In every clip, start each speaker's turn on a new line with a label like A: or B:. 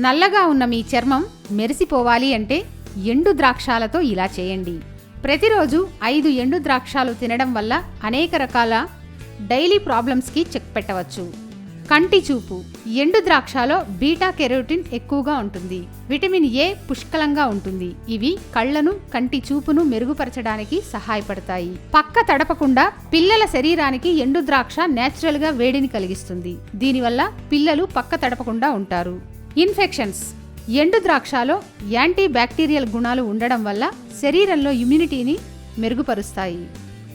A: నల్లగా ఉన్న మీ చర్మం మెరిసిపోవాలి అంటే ఎండు ద్రాక్షాలతో ఇలా చేయండి. ప్రతిరోజు ఐదు ఎండు ద్రాక్షాలు తినడం వల్ల అనేక రకాల డైలీ ప్రాబ్లమ్స్కి చెక్ పెట్టవచ్చు. కంటి చూపు ఎండు ద్రాక్షలో బీటా కెరోటిన్ ఎక్కువగా ఉంటుంది. విటమిన్ ఏ పుష్కలంగా ఉంటుంది. ఇవి కళ్ళను కంటి చూపును మెరుగుపరచడానికి సహాయపడతాయి. పక్క తడపకుండా పిల్లల శరీరానికి ఎండు ద్రాక్ష నేచురల్గా వేడిని కలిగిస్తుంది. దీనివల్ల పిల్లలు పక్క తడపకుండా ఉంటారు. ఇన్ఫెక్షన్స్. ఎండు ద్రాక్షలో యాంటీ బ్యాక్టీరియల్ గుణాలు ఉండడం వల్ల శరీరంలో ఇమ్యూనిటీని మెరుగుపరుస్తాయి.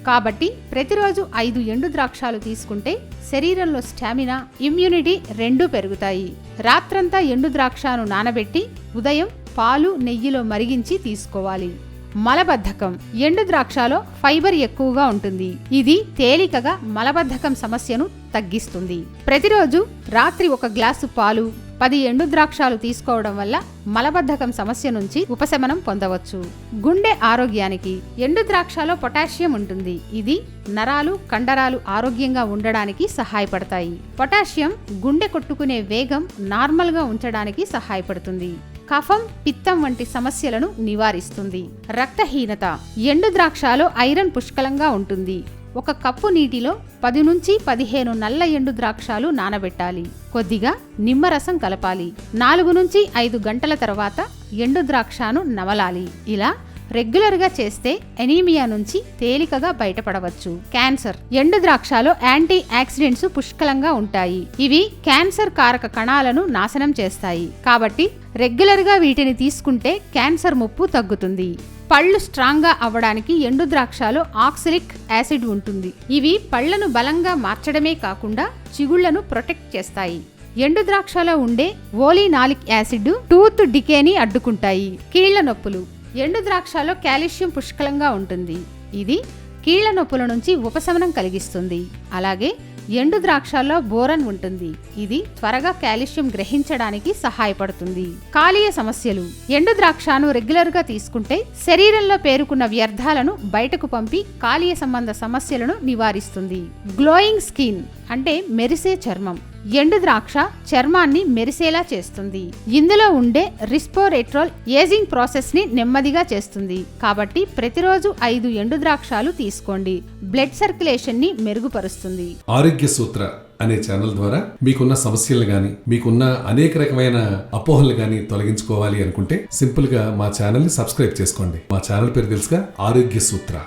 A: కాబట్టి ప్రతిరోజు ఐదు ఎండు ద్రాక్షాలు తీసుకుంటే శరీరంలో స్టామినా ఇమ్యూనిటీ రెండూ పెరుగుతాయి. రాత్రంతా ఎండు ద్రాక్షను నానబెట్టి ఉదయం పాలు నెయ్యిలో మరిగించి తీసుకోవాలి. మలబద్ధకం. ఎండు ద్రాక్షలో ఫైబర్ ఎక్కువగా ఉంటుంది. ఇది తేలికగా మలబద్ధకం సమస్యను తగ్గిస్తుంది. ప్రతిరోజు రాత్రి ఒక గ్లాసు పాలు పది ఎండు ద్రాక్షాలు తీసుకోవడం వల్ల మలబద్ధకం సమస్య నుంచి ఉపశమనం పొందవచ్చు. గుండె ఆరోగ్యానికి ఎండు ద్రాక్షలో పొటాషియం ఉంటుంది. ఇది నరాలు కండరాలు ఆరోగ్యంగా ఉండడానికి సహాయపడతాయి. పొటాషియం గుండె కొట్టుకునే వేగం నార్మల్గా ఉంచడానికి సహాయపడుతుంది. కఫం పిత్తం వంటి సమస్యలను నివారిస్తుంది. రక్తహీనత ఎండు ద్రాక్షలో ఐరన్ పుష్కలంగా ఉంటుంది. ఒక కప్పు నీటిలో పది నుంచి పదిహేను నల్ల ఎండు ద్రాక్షాలు నానబెట్టాలి. కొద్దిగా నిమ్మరసం కలపాలి. నాలుగు నుంచి ఐదు గంటల తర్వాత ఎండు ద్రాక్షను నమలాలి. ఇలా రెగ్యులర్గా చేస్తే ఎనీమియా నుంచి తేలికగా బయటపడవచ్చు. క్యాన్సర్. ఎండు ద్రాక్షలో యాంటీ యాక్సిడెంట్స్ పుష్కలంగా ఉంటాయి. ఇవి క్యాన్సర్ కారక కణాలను నాశనం చేస్తాయి. కాబట్టి రెగ్యులర్గా వీటిని తీసుకుంటే క్యాన్సర్ ముప్పు తగ్గుతుంది. పళ్ళు స్ట్రాంగ్గా అవ్వడానికి ఎండు ద్రాక్షలో ఆక్సిలిక్ యాసిడ్ ఉంటుంది. ఇవి పళ్ళను బలంగా మార్చడమే కాకుండా చిగుళ్ళను ప్రొటెక్ట్ చేస్తాయి. ఎండు ద్రాక్షలో ఉండే ఓలినాలిక్ యాసిడ్ టూత్ డికేని అడ్డుకుంటాయి. కీళ్ళ నొప్పులు. ఎండు ద్రాక్షలో కాల్షియం పుష్కలంగా ఉంటుంది. ఇది కీళ్ళ నొప్పుల నుంచి ఉపశమనం కలిగిస్తుంది. అలాగే ఎండు ద్రాక్షల్లో బోరన్ ఉంటుంది. ఇది త్వరగా కాల్షియం గ్రహించడానికి సహాయపడుతుంది. కాలీయ సమస్యలు. ఎండు ద్రాక్షను రెగ్యులర్గా తీసుకుంటే శరీరంలో పేరుకున్న వ్యర్థాలను బయటకు పంపి కాలీయ సంబంధ సమస్యలను నివారిస్తుంది. Glowing skin. అంటే మెరిసే చర్మం. ఎండు ద్రాక్ష చర్మాన్ని మెరిసేలా చేస్తుంది. ఇందులో ఉండే రిస్పోరెట్రోల్ ఏజింగ్ ప్రాసెస్ని నెమ్మదిగా చేస్తుంది. కాబట్టి ప్రతిరోజు ఐదు ఎండు ద్రాక్షాలు తీసుకోండి. బ్లడ్ సర్క్యులేషన్ని మెరుగుపరుస్తుంది.
B: ఆరోగ్య సూత్ర అనే ఛానల్ ద్వారా మీకున్న సమస్యలు గాని మీకున్న అనేక రకమైన అపోహలు గాని తొలగించుకోవాలి అనుకుంటే సింపుల్గా మా ఛానల్ని సబ్స్క్రైబ్ చేసుకోండి. మా ఛానల్ పేరు తెలుసుగా ఆరోగ్య సూత్ర.